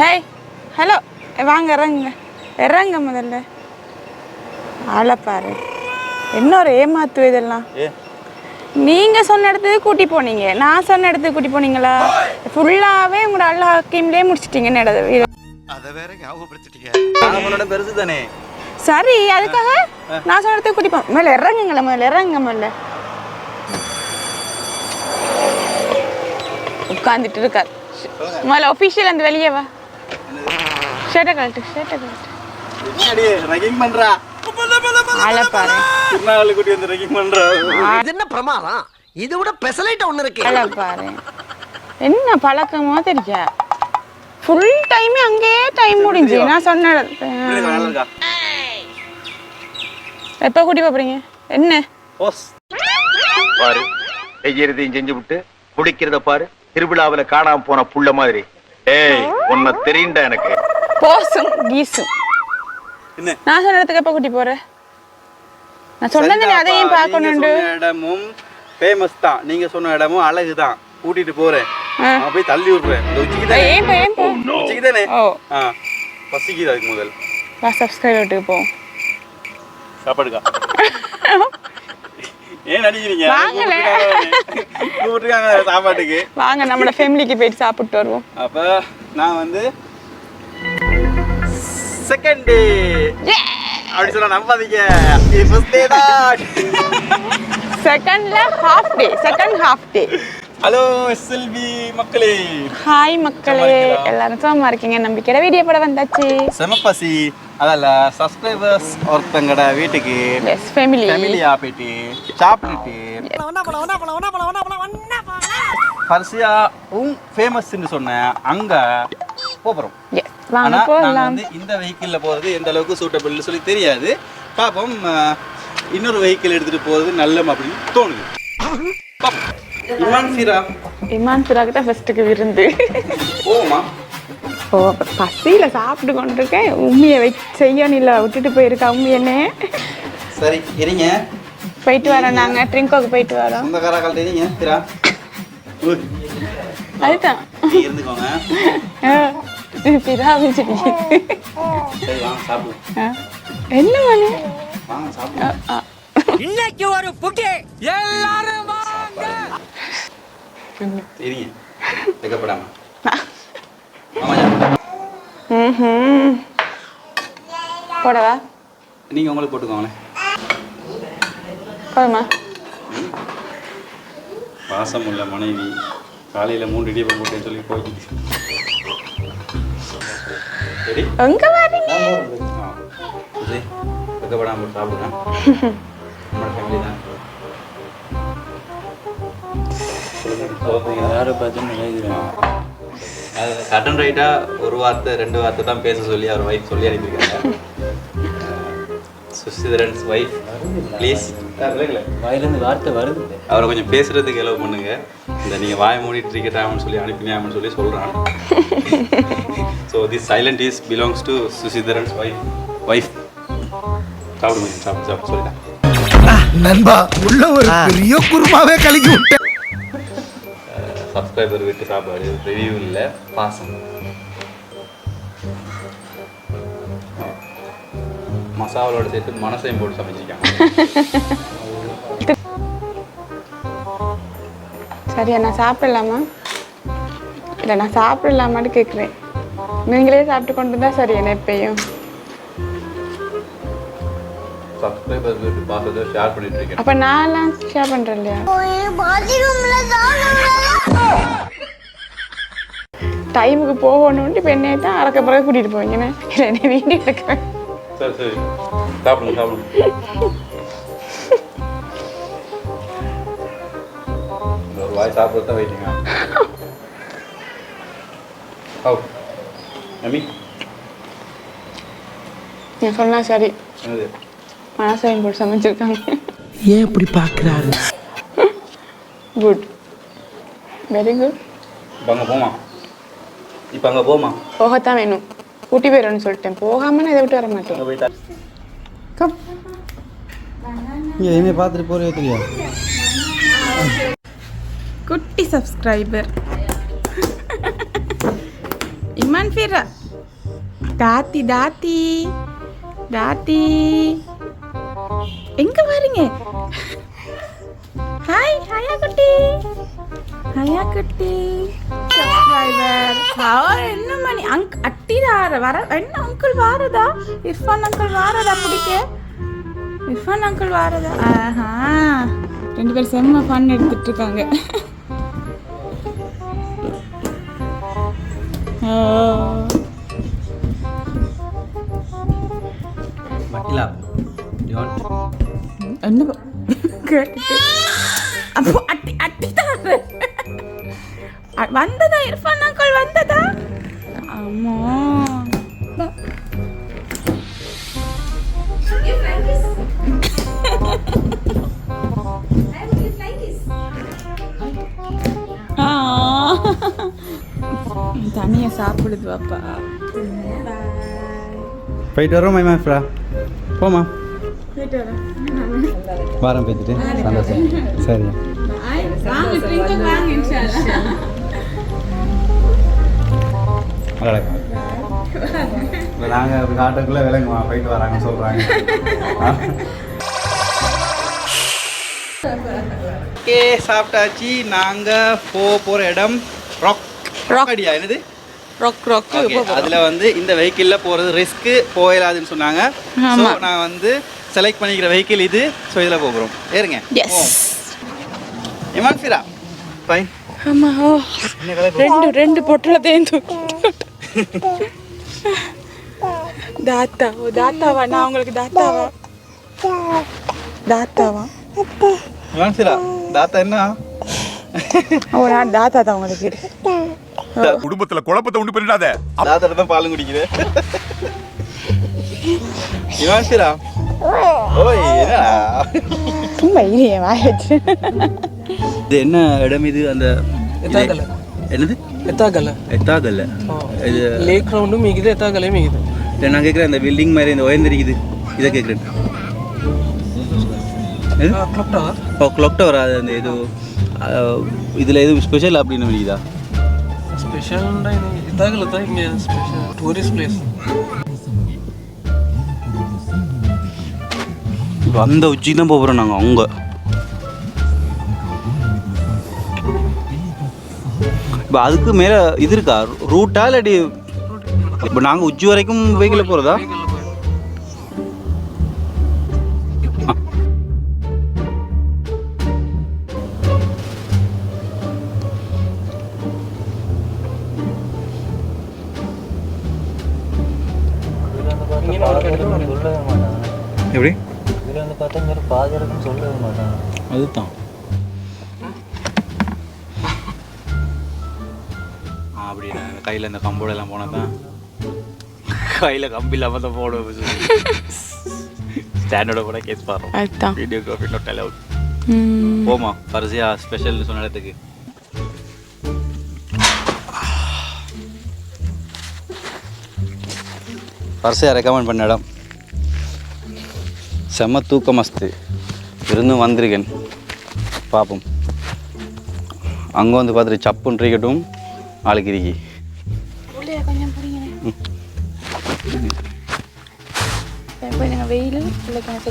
Hey hello. வாங்க இறங்குங்க. இறங்க முதல்ல. ஆளை பாரு. என்ன ஒரு ஏமாத்து இதெல்லாம்? நீங்கள் சொன்ன இடத்துக்கு கூட்டி போனீங்க. நான் சொன்ன இடத்துக்கு கூட்டி போனீங்களா? ஃபுல்லாகவே உங்களோட அல்லா ஹக்கீம்லேயே முடிச்சிட்டீங்க நடது அதை வேற ஞாபகப்படுத்திட்டீங்க. பெருசு தானே? சரி அதுக்காக நான் சொன்ன இடத்துக்கு கூட்டி போ. மேலே இறங்குங்களேன் முதல்ல இறங்குங்க முதல்ல. உட்காந்துட்டு இருக்கார். முதல்ல ஒஃபிஷியல் அந்த வெளியே வா. ஷர்ட்டை கழட்டு ஷர்ட்டை கழட்டு. பண்றா? ஆளை பாரு. திருநாள் குட்டி வந்து ரெக்கிங் பண்றா? இது என்ன பிரமாதம்? இதை விட பெசலைட் ஒண்ணு இருக்கு. ஆளை பாரு. என்ன பழக்கமோ தெரியா ஃபுல் டைமே அங்கேயே டைம் முடிஞ்சு. நான் சொன்ன எப்போ கூட்டி போறீங்க? என்ன? பாரு செய்யறதையும் செஞ்சு விட்டு குடிக்கிறத பாரு. திருவிழாவுல காணாம போன புள்ள மாதிரி. ஏய் உன்னை தெரியுண்டா எனக்கு. போசும் கீசும் நான் சொன்ன இடத்துக்கு எப்போ கூட்டி போற? நான் சொன்னது நீ அதையும் சொன்ன இடமும் ஃபேமஸ் தான். நீங்க சொன்ன இடமும் அழகு தான். கூட்டிட்டு போறேன். நான் போய் தள்ளி விடுறேன். இந்த உச்சிக்கு தானே? ஏன் போ ஏன் போ உச்சிக்கு தானே? ஓ. ஆ. பசிக்குது அதுக்கு முதல். வா சப்ஸ்கிரைப் வீட்டுக்கு போ. சாப்பாடுக்கா. ஏன் நடிக்கிறீங்க? வாங்கல. கூப்பிட்டுருக்காங்க சாப்பாட்டுக்கு. வாங்க நம்மளோட ஃபேமிலிக்கு போயிட்டு சாப்பிட்டு வருவோம். அப்ப நான் வந்து செகண்ட். டே அப்படி சொன்னா நம்பாதீங்க. ஃபர்ஸ்ட் டே தான். செகண்ட்ல half day second half day hello S L P மக்களே. ஹாய் மக்களே. எல்லாரும் சும்மா இருக்கீங்க? நம்பிக்கையோட வீடியோ படம் வந்தாச்சு. செமப்பசி. அதல்ல சப்ஸ்கிரைபர்ஸ் ஒருத்தங்கட வீட்டுக்கு எஸ் ஃபேமிலி ஃபேமிலியா போயிட்டு சாப்பிட்டுட்டு பரிசியாவும் ஃபேமஸ்ன்னு சொன்னேன் அங்க போகிறோம் எஸ் வாங்க ஆனா நாங்க போகலாம் வந்து இந்த வெஹிக்கிள்ல போறது எந்த அளவுக்கு சூட்டபிள்னு சொல்லி தெரியாது. பாப்போம் அஹ், இன்னொரு வெஹிக்கிள் எடுத்துட்டு போறது நல்லம் அப்படின்னு தோணுது. இமான் ஃபீரா இமான் சுராக்கு தான் ஃபர்ஸ்ட்டுக்கு விருந்து. போவோமா? ஓ பசியில சாப்பிட்டு கொண்டிருக்கேன். உண்மையை வச்சு செய்யணும் இல்லை விட்டுட்டு போயிருக்கா உண்மை என்ன. சரி இருங்க. போயிட்டு வரோம் நாங்க. ட்ரிங்கோக்கு போயிட்டு வரோம். இருங்க ஃபீரா உய், அதுதான் இருந்துக்கோங்க. சரி வாங்க சாப்பிடுவோம். என்ன மணி? வாங்க சாப்பிடுவோம். இன்னைக்கு ஒரு புட்டி எல்லாரும் சரிங்க வெக்கப்படாம. ஆமாயா ம் போடவா? நீங்க உங்களுக்கு போட்டுக்கோங்களேன் போதுமா? பாசம் உள்ள மனைவி காலையில மூன்று இடியப்பம் போட்டேன்னு சொல்லி போய்க்கு சரி எங்க வரீங்க? வெக்கப்படாம சாப்பிடுங்க. நம்ம ஃபேமிலி தான். யாரை பார்த்து நினைக்கிறேன் கட்டன் ரைட்டா ஒரு வார்த்தை ரெண்டு வார்த்தை தான் பேச சொல்லி அவர் ஒய்ஃப் சொல்லி அனுப்பியிருக்காங்க. சுசிதரன்ஸ் ஒய்ஃப் ப்ளீஸ் வாயிலேருந்து வார்த்தை வருது. அவரை கொஞ்சம் பேசுறதுக்கு எலவு பண்ணுங்க. இந்த நீங்க வாய மூடிட்டு இருக்கட்டாமன்னு சொல்லி அனுப்பினாமன்னு சொல்லி so this silent is belongs to Suchitharan's wife wife சாப்பிடுங்க சாப்பிடு சாப்பிடு சொல்லிட்டேன் நண்பா உள்ள ஒரு பெரிய குருமாவே கலக்கி விட்ட சப்ஸ்கிரைபர் வீட்டு சாப்பாடு ரிவ்யூ இல்லை பாசம். மசாலோட சேர்த்து மனசையும் போட்டு சமைச்சிருக்காங்க. சரியா நான் சாப்பிடலாமா? இல்லை நான் சாப்பிடலாமான்னு கேட்குறேன் நீங்களே சாப்பிட்டு கொண்டு இருந்தா சரி என்ன எப்பயும் அப்போ நான்லாம் ஷேர் பண்ணுறேன் இல்லையா? டைமுக்கு இப்போ என்னைய தான் அறக்க பிறகு கூட்டிகிட்டு போவீங்கண்ணே இல்லை என்ன வீடியோ எடுக்கிறேன் சரி சரி. சாப்பிடுங்க சாப்பிடுங்க. இந்த ஒரு வாய் சாப்பிட்டு தான் வெயிட்டிங்க ஓ அம்மி நீ சொன்னா சரி மனசையும் போட்டு சமைச்சிருக்காங்க ஏன் இப்படி பாக்குறாரு குட் வெரி குட் இப்போ அங்கே போமா இப்போ அங்கே போமா போகத்தான் வேணும் கூட்டி போயிடணும்னு சொல்லிட்டேன் போகாம நான் இதை விட்டு வர மாட்டேன் அங்கே போயிட்டா இங்கே எதுவுமே பார்த்துட்டு போகிறே தெரியாது குட்டி சப்ஸ்கிரைபர் இம்மா Fira. தாத்தி தாத்தி தாத்தி எங்க வரீங்க? ஹாய் ஹாயா குட்டி. ஹாயா குட்டி. சப்ஸ்கிரைபர் அவர் என்ன மணி? அங்க் அட்டிதார வர என்ன அங்கிள் வாரதா? இர்ஃபான் அங்கிள் வாரதா பிடிக்க? இர்ஃபான் அங்கிள் வாரதா? ஆஹா. ரெண்டு பேரும் செம்ம ஃபன் எடுத்துட்டு இருக்காங்க. என்ன ப- கேட்டுட்டு அப்போ அட்டி அட்டிதாரு அ- வந்ததா இர்ஃபான் அங்கிள் வந்ததா அம்மா தனியா சாப்பிடுது பாப்பா போயிட்டு வரோம் மைமா ஃப்ரா போமா வாரம். போய்த்துட்டு சந்தோஷம். சரி. நாங்கள் காட்டுக்குள்ளே விலங்குமா போயிட்டு வராங்க சொல்கிறாங்க ஓகே சாப்பிட்டாச்சு. நாங்கள் போக போகிற இடம் ராக் ராக் அடியா என்னது? ரொக் ரொக் அதில் வந்து இந்த வெஹிக்கிளில் போகிறது ரிஸ்க்கு போயிடாதுன்னு சொன்னாங்க. ஸோ நான் வந்து செலக்ட் பண்ணிக்கிற வெஹிக்கிள் இது. ஸோ இதில் போகிறோம் ஏறுங்க. இமான் ஃபிரா ஃபைன் ஆமா ஓ. ரெண்டு ரெண்டு பொட்டல தேந்து தாத்தா ஓ தாத்தாவா? நான் உங்களுக்கு தாத்தாவா? தாத்தாவா? இமான் ஃபிரா தாத்தா என்ன? ஓ நான் தாத்தா தான் உங்களுக்கு. குடும்பத்துல குழப்பத்தை உண்டு பண்ணிடாத. தான் பாலும் குடிக்கிறேன் இது என்ன இடம் இது? அந்த என்னது? எத்தாகல எத்தாகல இது லேக் கிரவுண்டும் மிகுது எத்தாகலையும் மிகுது. நான் கேட்குறேன் அந்த பில்டிங் மாதிரி இந்த உயர்ந்திருக்குது இதை கேட்குறேன் ஓ கிளாக் டவர் அந்த இது இதில் எதுவும் ஸ்பெஷல் அப்படின்னு நினைக்குதா ಸ್ಪೆಷಲ್ ಅಂದ್ರೆ ಇದು ಇದಾಗಲ್ಲತ್ತ ಹಿಂಗೆ ಸ್ಪೆಷಲ್ ಟೂರಿಸ್ಟ್ ಪ್ಲೇಸ್ இப்போ அந்த உச்சிக்கு தான் போகிறோம் நாங்கள் அவங்க இப்போ அதுக்கு மேலே இது இருக்கா ரூட்டா இல்லாட்டி இப்போ நாங்கள் உச்சி வரைக்கும் வெஹிக்கிளில் போகிறதா எப்படி? இதில் வந்து பார்த்தா இங்கே பாதி இருக்குன்னு சொல்லவே மாட்டாங்க அதுதான். அப்படி கையில் இந்த கம்போட எல்லாம் போனால் தான் கையில் கம்பி இல்லாமல் தான் போடுவோம் ஸ்டாண்டர்டோட கூட கேஸ் பாடுறோம் அதுதான். Videography not allowed. போமா பரிசியா ஸ்பெஷல் சொன்ன இடத்துக்கு. பரிசியா ரெக்கமெண்ட் பண்ண இடம். செம்ம தூக்கம் மஸ்து இருந்தும் வந்திருக்கேன். பார்ப்போம் அங்கே வந்து பார்த்துட்டு சப்புன்னு இருக்கட்டும் ஆளுக்கு இருக்கி வெயில்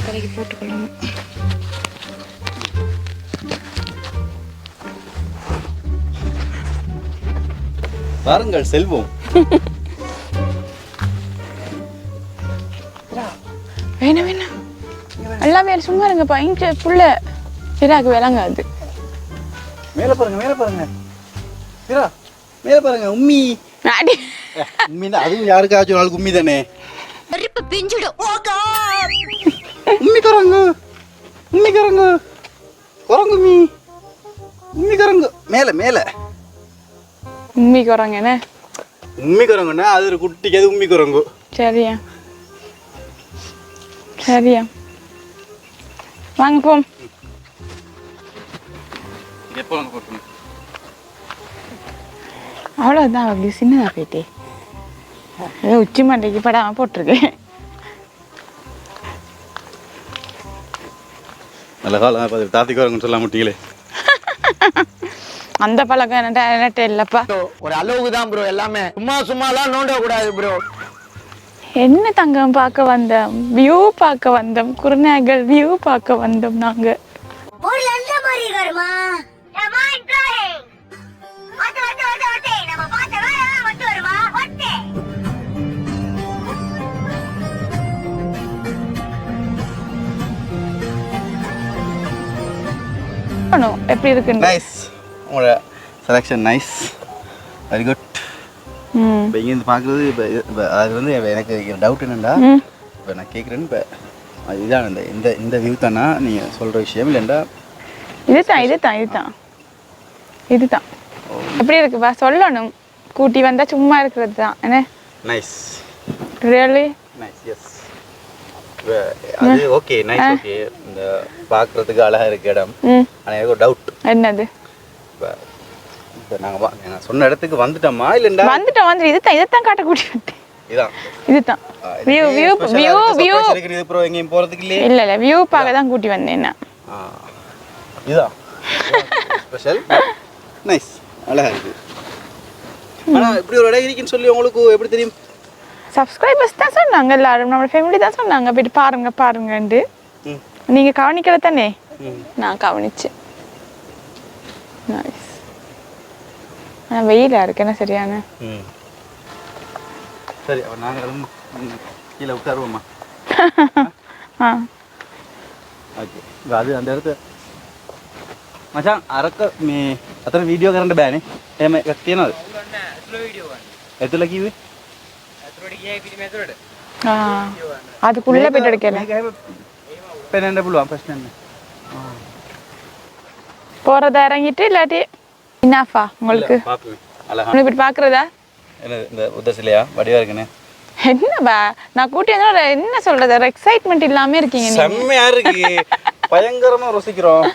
கடைக்கு போட்டுக்கொள்ளணும் பாருங்கள் செல்வோம். வேறு சும்மா இருங்கப்பா. இங்கே புள்ள சிறாக்கு விளங்காது. மேலே பாருங்க மேலே பாருங்க. வீரா மேலே பாருங்க உம்மி. அடி. உம்மி தான் அதுவும் யாருக்காச்சும் ஒரு ஆளுக்கு உம்மி தானே. உம்மி கரங்கு உம்மி கரங்கு குரங்கு மீ உம்மி. கரங்கு மேலே மேலே. உம்மி குறங்கண்ணே உம்மி குரங்குன்னா அது ஒரு குட்டிக்கு அது உம்மி குரங்கு. சரியா. சரியா. வாங்க போம் எப்போ வந்து போட்டணும் அவ்வளோதான் அப்படி சின்னதாக போயிட்டே. ஏதோ உச்சி மண்டைக்கு படாமல் போட்டிருக்கேன் நல்ல காலம் பார்த்து தாத்தி குரங்குன்னு சொல்ல மாட்டீங்களே அந்த பழக்கம் என்கிட்ட என்கிட்ட இல்லப்பா. ஒரு அளவுக்கு தான் ப்ரோ எல்லாமே. சும்மா சும்மாலாம் நோண்ட கூடாது ப்ரோ என்ன தங்கம் பார்க்க வந்தோம்? வியூ பார்க்க வந்தோம். குருநாகல் வியூ பார்க்க வந்தோம் நாங்க. எப்படி இருக்குன்னு? நைஸ் உங்களோட செலெக்ஷன் நைஸ் வெரி குட் இப்போ இங்கேருந்து பார்க்குறது இப்போ இப்போ அது வந்து எனக்கு டவுட் என்னென்னா. இப்போ நான் கேட்குறேன்னு இப்போ இதுதான் இந்த இந்த இந்த வியூ தானா? நீங்கள் சொல்கிற விஷயம் இல்லைண்டா இதுதான் இதுதான் இதுதான். இதுதான். எப்படி இருக்குப்பா சொல்லணும். கூட்டி வந்தா சும்மா இருக்கிறது தான் என்ன நைஸ் ரியலி நைஸ் எஸ் அது ஓகே நைஸ் ஓகே இந்த பார்க்குறதுக்கு அழகாக இருக்கு இடம். ஆனால் எனக்கு ஒரு டவுட் என்னது? நாங்கள் நான் சொன்ன இடத்துக்கு வந்துட்டோமா இல்லைண்டா? வந்துட்டோம் வந்து இதுதான் இதைத்தான் காட்ட கூட்டி வந்தேன் இதான் இதுதான் வியூ வியூ வியூ வியூ இது அப்புறம் எங்கேயும் போகிறதுக்கு இல்லையே. இல்ல இல்ல. வியூ பார்க்க தான் கூட்டி வந்தேன் நான் ஆ, இதான். ஸ்பெஷல் நைஸ் அழகா இருக்கு. ஆனா இப்படி ஒரு இடம் இருக்குன்னு சொல்லி உங்களுக்கு எப்படி தெரியும்? சப்ஸ்கிரைபர்ஸ் தான் சொன்னாங்க எல்லாரும். நம்ம ஃபேமிலி தான் சொன்னாங்க. போயிட்டு பாருங்க பாருங்கன்ட்டு. ம். நீங்க கவனிக்கல தானே. நான் கவனிச்சேன். நைஸ் ஆனால் வெயிலா இருக்கு என்ன சரியான ம் சரி அப்போ நாங்கள் கீழே உட்காருவோம்மா ஆ ஓகே அது அந்த இடத்த මචන් අරක මේ අතර වීඩියෝ කරන්න බෑනේ එම එකක් තියෙනවද ඇතුළ කිවේ ஆ அதுக்குள்ள போயிட்டு எடுக்கல පෙනෙන්ට පුළුවන් ප්‍රශ්නන්න போறதா இறங்கிட்டு இல்லாட்டி இன்னாஃபா உங்களுக்கு? உங்களுக்கு இப்படி பாக்குறதா? என்ன இந்த உத்தசிலையா வடிவா இருக்குண்ணே என்னப்பா நான் கூட்டி வந்தா என்ன சொல்றது? ஒரு எக்ஸைட்மெண்ட் இல்லாம இருக்கீங்க செம்மையா இருக்கு பயங்கரமா ருசிக்கிறோம்.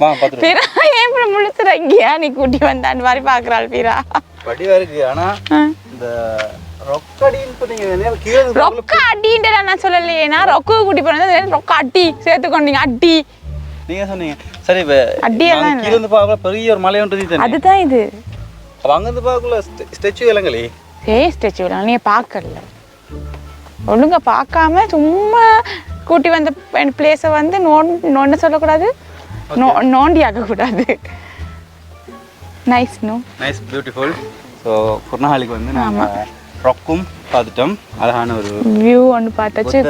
வா பீரா ஏன் இப்படி முழிச்சுறீங்க? நீ கூட்டி வந்தான்னு மாதிரி பாக்குறாள் பீரா. வடிவா இருக்கு. ஆனா. இந்த. ரொக்க அடின்ற நான் சொல்லலையே. நான் ரொக்க கூட்டி போனது ரொக்க அடி சேர்த்து கொண்டீங்க நீங்க சொன்னீங்க. சரி இப்ப அடியெல்லாம் இருந்து பார்க்கல பெரிய ஒரு மலை ஒன்று தானே? அதுதான் இது. அப்ப அங்க இருந்து பார்க்கல ஸ்டெச்சு இலங்கலி ஏய் ஸ்டேச்சு நீ பார்க்கல. ஒழுங்கா பார்க்காம சும்மா கூட்டி வந்த பிளேஸை வந்து நோன் நோண்ட சொல்லக்கூடாது. நோ நோண்டி ஆக்கக்கூடாது nice no nice beautiful so குர்ணஹாலிக்கு வந்து நாங்க ரொக்கும் பார்த்துட்டோம். அழகான ஒரு வியூ ஒன்று பார்த்தாச்சு.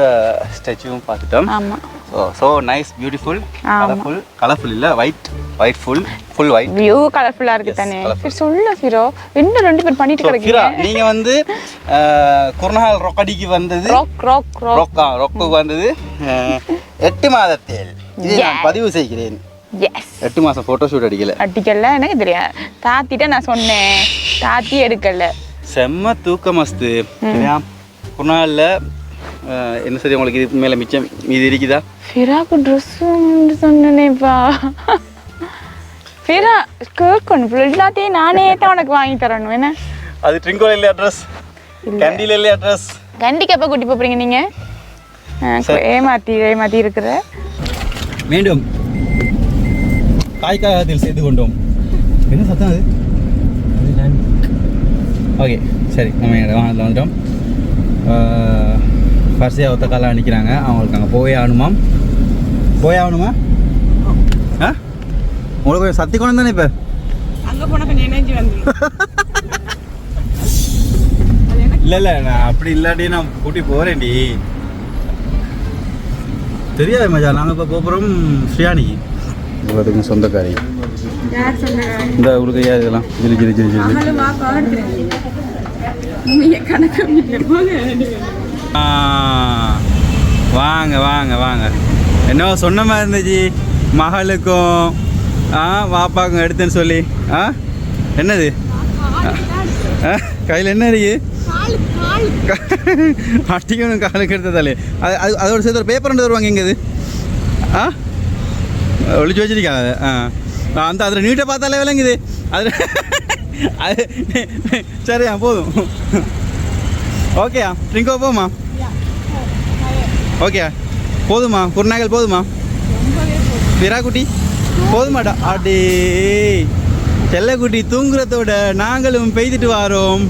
ஸ்டாச்சுவும் பார்த்துட்டோம். ஆமா. So so nice beautiful. Colourful colourful இல்லை white white full full white view கலர்ஃபுல்லா இருக்கு தானே. சொல்லு ஃபிரோ இன்னும் ரெண்டு பேர் பண்ணிட்டு கிரா நீங்க வந்து குர்ணஹால் ரொக்கடிக்கு வந்தது. ராக் ராக் ராக் ரொக்கா வந்தது. எட்டு மாதத்தில். இதை நான். பதிவு செய்கிறேன். எட்டு மாதம் ஃபோட்டோ ஷூட் அடிக்கல. அடிக்கல எனக்கு தெரியாது தாத்திட்ட நான் சொன்னேன். தாத்தி எடுக்கல. செம்ம தூக்கம் மஸ்து குர்ணஹாலில் என்ன சரி உங்களுக்கு இதுக்கு மேலே மிச்சம் மீதி இருக்குதா? ஃபிராக்கு ட்ரெஸ் சொன்னேனேப்பா ஃபிரா கேட்கணும் எல்லாத்தையும் நானே தான் உனக்கு வாங்கி தரணும். என்ன? அது ட்ரிங்கோல இல்லை. அட்ரஸ் கேண்டியில் இல்லை அட்ரஸ் கண்டிக்கு எப்போ கூட்டி போறீங்க நீங்க? ஆ, ஏமாத்தி ஏமாத்தி இருக்கிற. மீண்டும் காய்காகத்தில் செய்து கொண்டோம். என்ன சத்தம் அது? ஓகே சரி. நம்ம இடம் அதில் வந்துட்டோம் ஃபர்ஸ்டே ஒத்த காலம் நிற்கிறாங்க அவங்களுக்கு அங்கே போயே ஆகணுமாம் போயே ஆகணுமா? ஆ? உங்களுக்கு கொஞ்சம் சத்தி குணம் தானே இப்போ? அங்க போனா கொஞ்சம் எனர்ஜி வந்துடும் இல்லை இல்லை நான் அப்படி இல்லாட்டி நான் கூட்டி போகிறேன்டி தெரியாது மஜா நாங்கள் இப்போ போகிறோம் ஸ்ரீயானிக்கு இவ்வளோத்துக்கு சொந்தக்காரி. இந்த உங்களுக்கு ஏன் இதெல்லாம்? ஜிலி ஜிலி ஜிலி ஜிலி கணக்கு வாங்க வாங்க வாங்க. என்னவோ சொன்ன மாதிரி இருந்துச்சு. மகளுக்கும் ஆ வாப்பாக்கும் எடுத்தேன்னு சொல்லி. ஆ என்னது? கையில் என்ன இருக்கு? அட்டிக்கணும் காலுக்கு எடுத்ததாலே. அது அது அதோட சேர்த்து ஒரு பேப்பர் ரெண்டு வருவாங்க இங்கே ஆ ஒழிச்சு வச்சிருக்காங்க. ஆ அந்த அதில் நீட்டை பார்த்தாலே விளங்குது. அது அது சரியா போதும். ஓகேயா ட்ரிங்கோ போமா ஓகே. போதுமா? குருநாகல் போதுமா? விராக்குட்டி? போதுமாடா. அடே. செல்லக்குட்டி தூங்குறதோட நாங்களும் பெய்துட்டு வாரோம்.